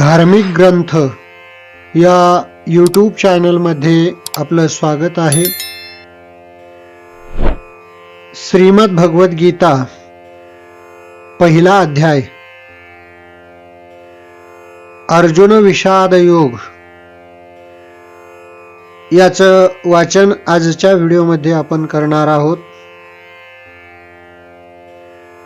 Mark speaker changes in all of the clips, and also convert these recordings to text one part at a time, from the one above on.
Speaker 1: धार्मिक ग्रंथ या यूट्यूब चॅनलमध्ये आपलं स्वागत आहे. श्रीमद भगवद्गीता गीता पहिला अध्याय. अर्जुन विषाद योग. याचं वाचन आजच्या व्हिडिओमध्ये आपण करणार आहोत.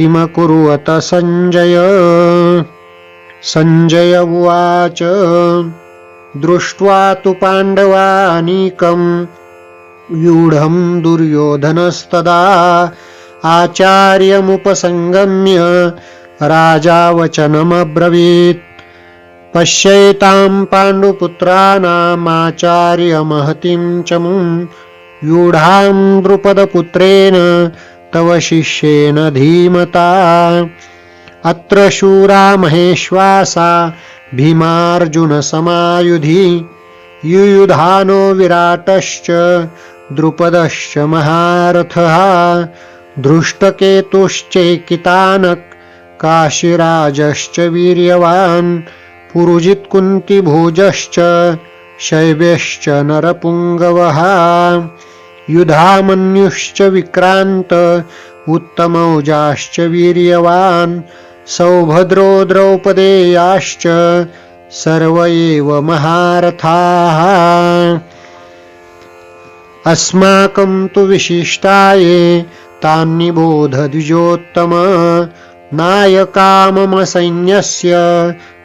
Speaker 1: किमकुर्वत सञ्जय सञ्जय उवाच दृष्ट्वा तु पाण्डवानीकं व्यूढं दुर्योधनस्तदा आचार्यमुपसङ्गम्य राजा वचनमब्रवीत् पश्येतां पाण्डुपुत्राणामाचार्यमहतिं च मुं व्यूढां द्रुपदपुत्रेण तव शिष्येन धीमता। अत्र शूरा महेश्वासा भीमार्जुनसमायुधि युयुधानो विराटश्च द्रुपदश्च महारथः। धृष्टकेतुश्चैकितानक् काशिराजश्च वीर्यवान्। पुरुजित्कुन्तिभोजश्च शैव्यश्च नरपुङ्गवः। युधामन्युश्च विक्रान्त उत्तमौजाश्च वीर्यवान् सौभद्रो द्रौपदेयाश्च सर्व एव महारथाः। अस्माकं तु विशिष्टाये तान्निबोध द्विजोत्तम। नायकाममसैन्यस्य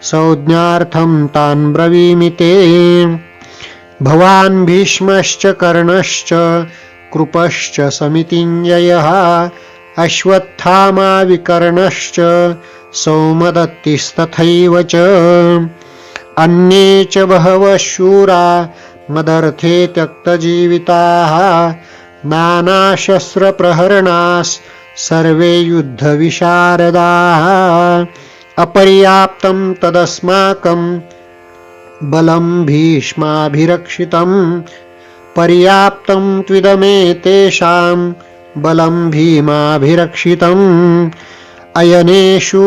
Speaker 1: संज्ञार्थं तान् ब्रवीमि ते। भवान् भीष्मश्च कर्णश्च कृपश्च समितिञ्जयः अश्वत्थामाविकर्णश्च सौमदत्तिस्तथैव च। अन्ये च बहवः शूरा मदर्थे त्यक्तजीविताः नानाशस्त्रप्रहरणास् सर्वे युद्धविशारदाः। अपर्याप्तं तदस्माकं बलं भीष्माभिरक्षितं पर्याप्तं त्विदमेतेषां बलं भीमाभिरक्षितम्।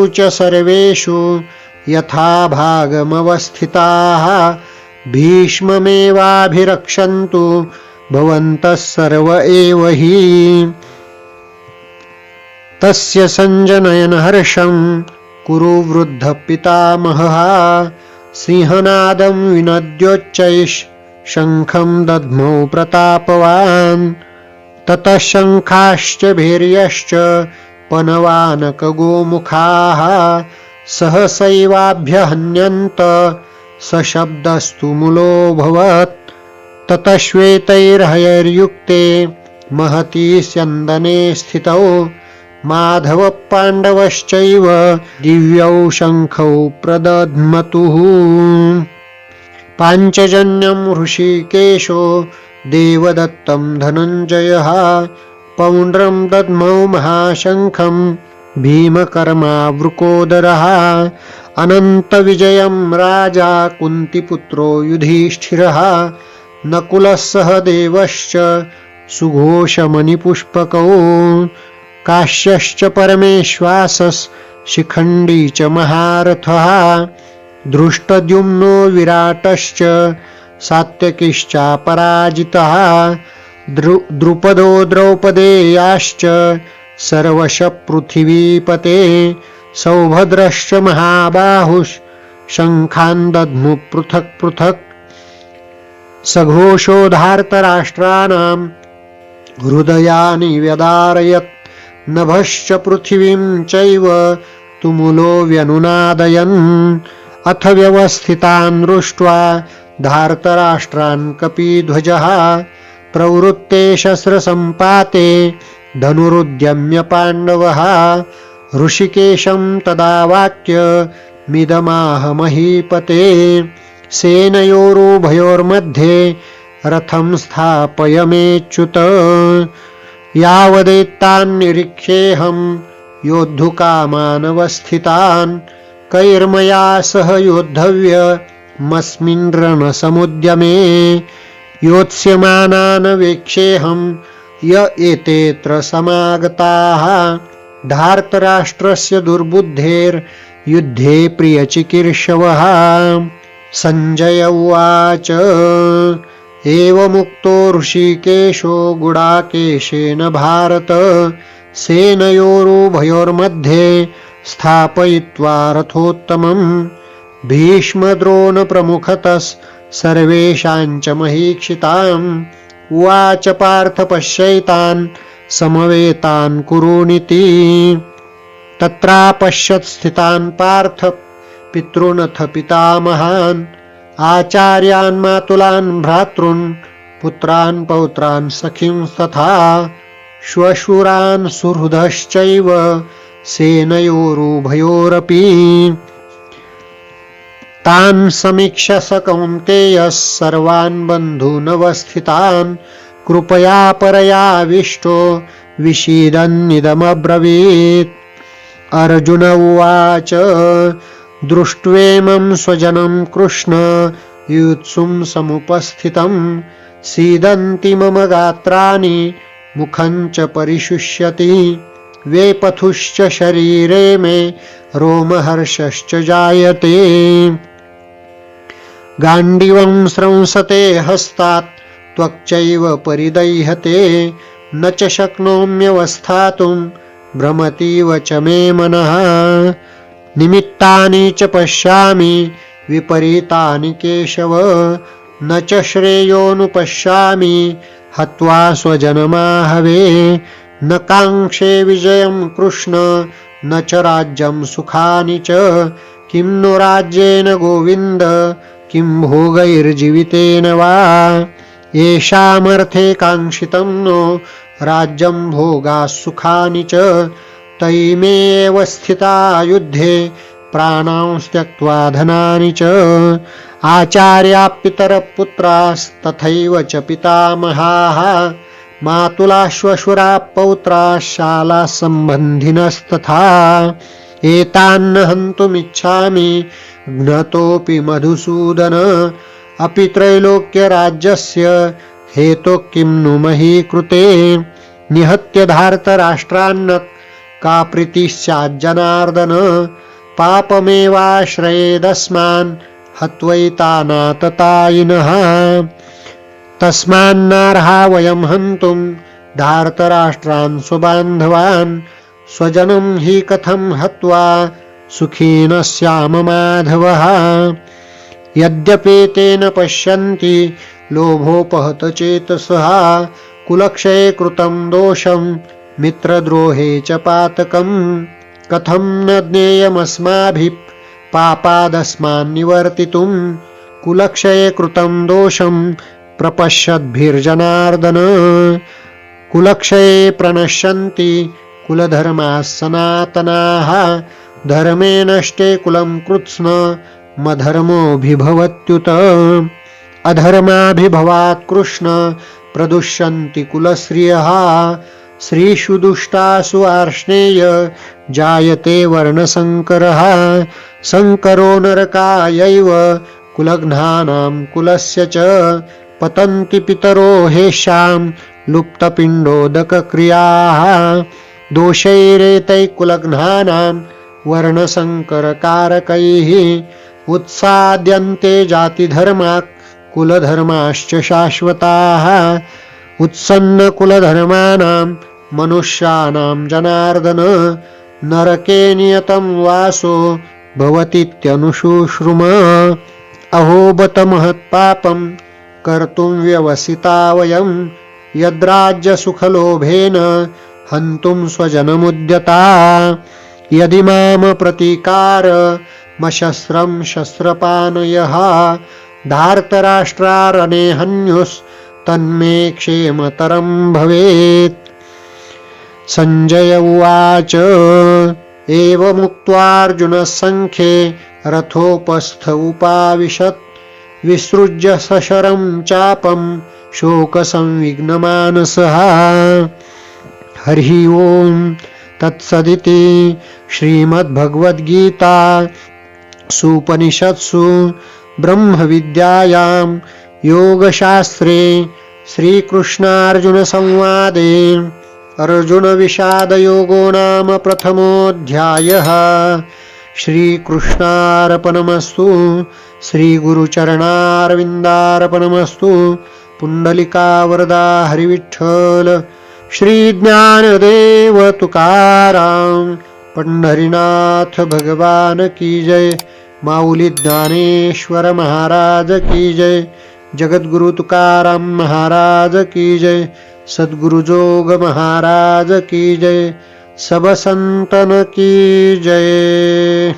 Speaker 1: च सर्वेषु यथा भागमवस्थिताः भीष्ममेवाभिरक्षन्तु भवन्तः सर्व एव हि। तस्य सञ्जनयनहर्षं कुरु वृद्धपितामहः सिंहनादं विनद्योच्चैः शङ्खं दध्मौ प्रतापवान्। ततः शङ्खाश्च भैर्यश्च पनवानकगोमुखाः। सहसैवाभ्यहन्यन्त सशब्दस्तु मुलोऽभवत्। ततः श्वेतैर्हयैर्युक्ते महती स्यन्दने स्थितौ माधवः पाण्डवश्चैव दिव्यौ शङ्खौ प्रदध्मतुः। पाञ्चजन्यं ऋषिकेशो देवदत्तं धनञ्जयः, पौण्ड्रं दद्मौ महाशङ्खं भीमकर्मा वृकोदरः अनन्तविजयं राजा कुन्तिपुत्रो युधिष्ठिरः, नकुलः सह देवश्च सुघोषमणिपुष्पकौ। काश्यश्च परमेश्वासशिखण्डी च महारथः दृष्टद्युम्नो विराटश्च सात्यकिश्चापराजितः, द्रु, द्रुपदो द्रौपदेयाश्च सर्वश पृथिवीपते सौभद्रश्च महाबाहुः दध्मु पृथक् पृथक्। सघोषोधार्तराष्ट्राणां हृदयानि व्यदारयत् नभश्च पृथिवीं चैव तुमुलो व्यनुनादयन्। अथ व्यवस्थितान् दृष्ट्वा धार्तराष्ट्रान् कपीध्वजः। प्रवृत्ते शस्त्रसम्पाते धनुरुद्यम्य पाण्डवः। ऋषिकेशं तदा वाक्य मिदमाहमहीपते। सेनयोरुभयोर्मध्ये रथं स्थापयमेच्युत। यावदेत्तान् निरीक्षेऽहं योद्धुकामानवस्थितान्, कैर्मया सह योद्धव्यमस्मिन् रणसमुद्यमे। योत्स्यमानान् वेक्षेऽहं य एतेऽत्र समागताः। धार्तराष्ट्रस्य दुर्बुद्धेर्युद्धे प्रियचिकीर्षवः। सञ्जय उवाच। एवमुक्तो ऋषिकेशो गुडाकेशेन भारत सेनयोरुभयोर्मध्ये स्थापयित्वा रथोत्तमम्। भीष्मद्रोणप्रमुखतस् सर्वेषाञ्च महीक्षिताम्। उवाच पार्थ पश्यैतान् समवेतान् कुरूनिति तत्रापश्यत् स्थितान् पार्थ पितृनथ पितामहान्। आचार्यान् मातुलान् भ्रातॄन्, पुत्रान् पौत्रान् सखींस्तथा श्वशुरान् सुहृदश्चैव सेनयोरुभयोरपि। तान् समीक्ष्य स कौन्तेयः सर्वान् बन्धूनवस्थितान्, कृपया परयाविष्टो विषीदन्निदमब्रवीत् अर्जुन उवाच दृष्ट्वेमं स्वजनं कृष्ण युत्सुं समुपस्थितं सीदन्ति मम गात्राणि मुखं च परिशुष्यति वेपथुश्च शरीरे मे रोमहर्षश्च जायते। गाण्डिवं स्रंसते हस्तात् त्वक्चैव परिदह्यते न च शक्नोम्यवस्थातुं भ्रमतीव च मे मनः। निमित्तानि च पश्यामि विपरीतानि केशव न च श्रेयोनुपश्यामि हत्वा स्वजनमाहवे न काङ्क्षे विजयं कृष्ण न च राज्यं सुखानि च किं नु राज्येन गोविन्द किं भोगैर्जीवितेन वा येषामर्थे काङ्क्षितं नो राज्यं भोगाः सुखानि च तैमेव स्थिता युद्धे प्राणांस्त्यक्त्वा धनानि च। आचार्यापितरपुत्रास्तथैव च पितामहाः मातुलाश्वशुरा पौत्राः शालासम्बन्धिनस्तथा एतान्न हन्तुमिच्छामि ज्ञतोऽपि मधुसूदन। अपि त्रैलोक्यराज्यस्य हेतो किं नु मही कृते निहत्य धार्तराष्ट्रान्न का प्रीतिश्याज्जनार्दन पापमेवाश्रयेदस्मान् हत्वैतानाततायिनः तस्मान्नार्हा वयं हन्तुं धार्तराष्ट्रान् स्वबान्धवान् स्वजनं हि कथं हत्वा सुखी न स्याम माधवः यद्यपेतेन पश्यन्ति लोभोपहत चेतसः। कुलक्षये कृतं दोषं मित्रद्रोहे च पातकं कथं न ज्ञेयमस्माभिः पापादस्मान्निवर्तितुं कुलक्षये कृतं दोषं प्रपश्यद्भिर्जनार्दन। कुलक्षये प्रणश्यन्ति कुलधर्माः सनातनाः। धर्मे नष्टे कुलं कृत्स्न मधर्मोऽभिभवत्युत। अधर्माभिभवात् कृष्ण प्रदुष्यन्ति कुलश्रियः। श्रीषु दुष्टासु आर्ष्णेय जायते वर्णसङ्करः सङ्करो नरकायैव, कुलघ्नानां कुलस्य च। पतन्ति पितरो हेषां लुप्तपिण्डोदकक्रियाः। दोषैरेतैकुलघ्नानां वर्णसङ्करकारकैः उत्साद्यन्ते जातिधर्मात् कुलधर्माश्च शाश्वताः। उत्सन्नकुलधर्माणां मनुष्याणां जनार्दन, नरके नियतं वासो, भवतीत्यनुशुश्रुम। अहो बत महत्पापं कर्तुं व्यवसिता वयं, यद्राज्यसुखलोभेन हन्तुं स्वजनमुद्यता। यदि माम प्रतीकार मशस्रं शस्त्रपानयः धार्तराष्ट्रारणे हन्युस्तन्मे क्षेमतरं भवेत्। सञ्जय उवाच। एवमुक्त्वार्जुनः सङ्ख्ये रथोपस्थ उपाविशत्। विसृज्य सशरं चापं शोकसंविघ्नमानसः। हरिः ओं। तत्सदिति श्रीमद्भगवद्गीता सुपनिषत्सु ब्रह्मविद्यायां योगशास्त्रे श्रीकृष्णार्जुनसंवादे। अर्जुनविषादयोगो नाम प्रथमोऽध्यायः। श्रीकृष्णार्पणमस्तु श्रीगुरुचरणारविन्दार्पणमस्तु पुण्डलिकावरदा हरिविठ्ठल श्रीज्ञानदेव तुकाराम पंढरीनाथ भगवान की जय माऊली ज्ञानेश्वर महाराज की जय। जगद्गुरु तुकाराम महाराज की जय। सदगुरु जोग महाराज की जय। सब संतन की जय।